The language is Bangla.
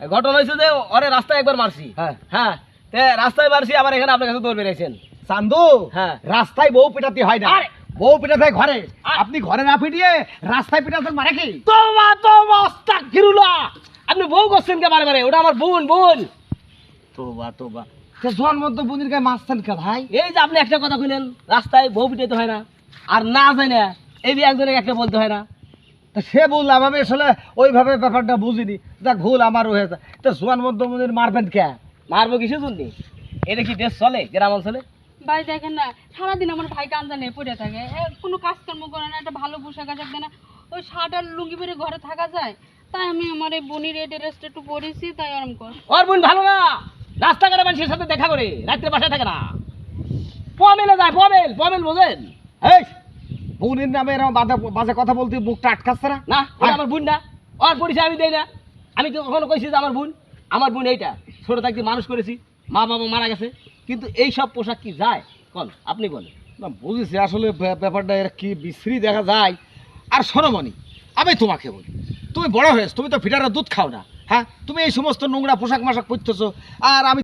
ঘটনা হয়েছে যে ওরে রাস্তায় একবার মারছি। হ্যাঁ। হ্যাঁ রাস্তায় মারছি আবার এখানে আপনার কাছে দৌড় বেরিয়েছেন। চান্দু হ্যাঁ। রাস্তায় বউ পিটাতে হয় না। বউ পিটাতে হয় ঘরে আপনি ঘরে না পিটিয়ে রাস্তায় পিটাতেন মারে কি? তোমা তোমা আস্তাগফিরুল্লাহ আপনি বউ করছেন কে বারে বারে? ওটা আমার বোন বোন। তোবা তোবা। সে জোয়ান মধ্যে বুনির গায়ে মারছেন কে ভাই? এই যে আপনি একটা কথা কইলেন রাস্তায় বউ পিটাইতে হয় না। আর না যায় না এই একজনের একটা বলতে হয় না। তা সে বললাম আমি আসলে ওইভাবে ব্যাপারটা বুঝিনি। যা ভুল আমারও হয়েছে তো জোয়ান মধ্যে বুনির মারবেন কে? মারবো কিছু শুননি এটা কি দেশ চলে গ্রাম অঞ্চলে? ভাই দেখেন না সারাদিন আমার ভাই কান্দা নিয়ে পড়ে থাকে। কোনো কাজকর্ম করে না একটা ভালো পোশাক আশাক দেয় না। ওই শার্ট আর লুঙ্গি পরে ঘরে থাকা যায়। তাই আমি আমার এই বনির এই ড্রেসটা একটু পরেছি তাই আরাম কর। ওর বোন ভালো না? রাস্তাঘাটে মানুষের সাথে দেখা করে রাত্রে বাসায় থাকে না। পমেলে যায় পমেল পমেল বোঝেন? এই বুনির নামে এরকম বাজে বাজে কথা বলতে বুকটা আটকাচ্ছে না? না ওটা হ্যাঁ। আমার বোন না। ওর পরিচয় আমি দেই না। আমি তো কখনো কইছি যে আমার বোন আমার বোন এইটা। ছোট থাকতে মানুষ করেছি মা বাবা মারা গেছে। কিন্তু এই সব পোশাক কি যায়? কোন আপনি বলেন। না বুঝেছি আসলে ব্যাপারটা এর কি বিশ্রী দেখা যায়। আর মনি আমি তোমাকে বলি তুমি বড় হয়েছ তুমি তো ফিটারের দুধ খাও না হ্যাঁ? তুমি এই সমস্ত নোংরা পোশাক মাশাক পরতেছো আর আমি